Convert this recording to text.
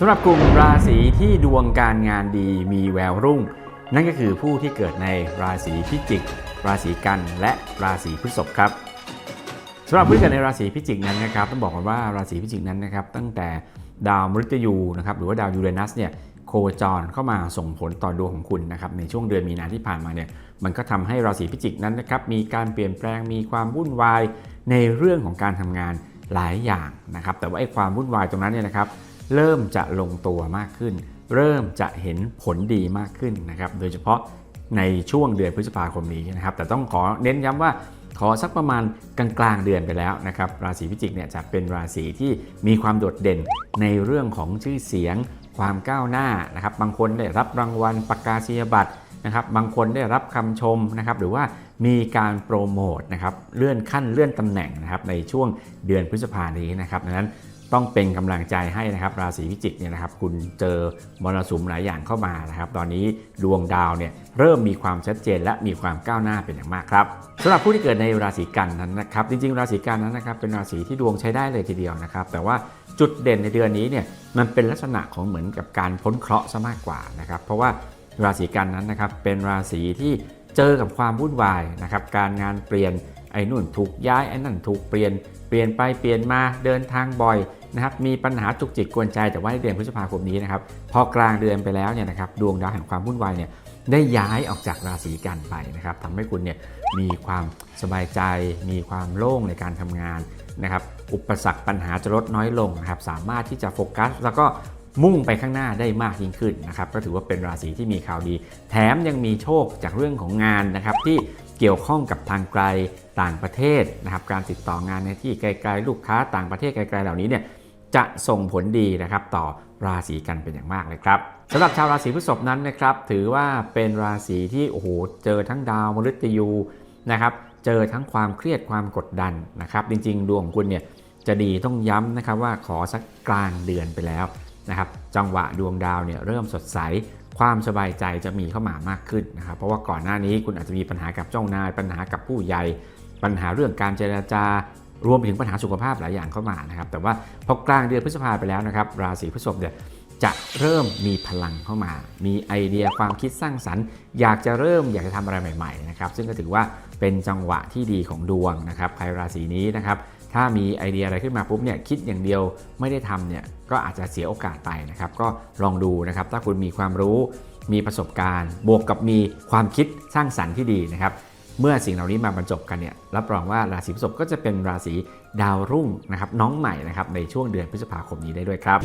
สำหรับกลุ่มราศีที่ดวงการงานดีมีแววรุ่ง นั่นก็คือผู้ที่เกิดในราศีพิจิก ราศีกันและราศีพฤษภครับสำหรับผู้ที่เกิดในราศีพิจิกนั้นนะครับต้องบอกก่อนว่าราศีพิจิกนั้นนะครับตั้งแต่ดาวมฤตยูนะครับหรือว่าดาวยูเรนัสเนี่ยโคจรเข้ามาส่งผลต่อดวงของคุณนะครับในช่วงเดือนมีนาที่ผ่านมาเนี่ยมันก็ทำให้ราศีพิจิกนั้นนะครับมีการเปลี่ยนแปลงมีความวุ่นวายในเรื่องของการทำงานหลายอย่างนะครับแต่ว่าไอ้ความวุ่นวายตรงนั้นเนี่ยนะครับ เริ่มจะลงตัวมากขึ้น เริ่มจะเห็นผลดีมากขึ้นนะครับ โดยเฉพาะในช่วงเดือนพฤษภาคมนี้นะครับ แต่ต้องขอเน้นย้ำว่าขอสักประมาณกลางกลางๆเดือนไปแล้วนะครับ ราศีพิจิกเนี่ยจะเป็นราศีที่มีความโดดเด่นในเรื่องของชื่อเสียง ความก้าวหน้านะครับ บางคนได้รับรางวัลประกาศนียบัตรนะครับ บางคนได้รับคำชมนะครับ หรือว่ามีการโปรโมทนะครับ เลื่อนขั้นเลื่อนตำแหน่งนะครับในช่วงเดือนพฤษภานี้นะครับ ดังนั้น ต้องเป็นกำลังใจให้นะครับ ราศีพิจิกเนี่ยนะครับ คุณเจอมรสุมหลายอย่างเข้ามานะครับ ตอนนี้ดวงดาวเนี่ยเริ่มมีความชัดเจนและมีความก้าวหน้าเป็นอย่างมากครับสำหรับผู้ที่เกิดในราศีกันนั้นนะครับ จริง ๆ ราศีกันนั้นนะครับ เป็นราศีที่ดวงใช้ได้เลยทีเดียวนะครับ แต่ว่าจุดเด่นในเดือนนี้เนี่ยมันเป็นลักษณะของเหมือนกับการพ้นเคราะห์ซะมากกว่านะครับ เพราะว่าราศีกันนั้นนะครับเป็นราศีที่เจอกับความวุ่นวายนะครับ การงานเปลี่ยน อ้นู่นถูกย้ายไอ้นั่นถูกเปลี่ยนเปลี่ยนไปเปลี่ยนมาเดินทางบ่อยนะครับมีปัญหาจุกจิกกวนใจแต่ว่าในเดือนพฤษภาคมนี้นะครับพอกลางเดือนไปแล้วเนี่ยนะครับดวงดาวแห่งความวุ่นวายเนี่ยได้ย้ายออกจากราศีกันไปนะครับทำให้คุณเนี่ยมีความสบายใจ มีความโล่งในการทำงานนะครับอุปสรรคปัญหาจะลดน้อยลงนะครับสามารถที่จะโฟกัส แล้วก็มุ่งไปข้างหน้าได้มากยิ่งขึ้นนะครับก็ถือว่าเป็นราศีที่มีข่าวดี แถมยังมีโชคจากเรื่องของงานนะครับที่ เกี่ยวข้องกับทางไกลต่างประเทศนะครับ การติดต่องานในที่ไกลๆ ลูกค้าต่างประเทศไกลๆเหล่านี้เนี่ยจะส่งผลดีนะครับต่อราศีกันเป็นอย่างมากเลยครับสำหรับชาวราศีพฤษภนั้นนะครับ ถือว่าเป็นราศีที่โอ้โหเจอทั้งดาวมฤตยูนะครับ เจอทั้งความเครียดความกดดันนะครับ จริง ๆ ดวงของคุณเนี่ยจะดีต้องย้ำนะครับว่าขอสักกลางเดือนไปแล้วนะครับ จังหวะดวงดาวเนี่ยเริ่มสดใส ความสบายใจจะมีเข้ามามากขึ้นนะครับเพราะว่าก่อนหน้านี้คุณอาจจะมีปัญหากับเจ้านาย ปัญหากับผู้ใหญ่ ปัญหาเรื่องการเจรจารวมไปถึงปัญหาสุขภาพหลายอย่างเข้ามานะครับแต่ว่าพอกลางเดือนพฤษภาไปแล้วนะครับราศีพฤษภเนี่ย จะเริ่มมีพลังเข้ามา มีไอเดียความคิดสร้างสรรค์ อยากจะเริ่มอยากจะทำอะไรใหม่ๆนะครับ ซึ่งก็ถือว่าเป็นจังหวะที่ดีของดวงนะครับใครราศีนี้นะครับถ้ามีไอเดียอะไรขึ้นมาปุ๊บเนี่ยคิดอย่างเดียวไม่ได้ทำเนี่ยก็อาจจะเสียโอกาสไปนะครับ ก็ลองดูนะครับ ถ้าคุณมีความรู้ มีประสบการณ์ บวกกับมีความคิดสร้างสรรค์ที่ดีนะครับ เมื่อสิ่งเหล่านี้มาบรรจบกันเนี่ยรับรองว่าราศีพฤษภก็จะเป็นราศีดาวรุ่งนะครับน้องใหม่นะครับในช่วงเดือนพฤษภาคมนี้ได้ด้วยครับ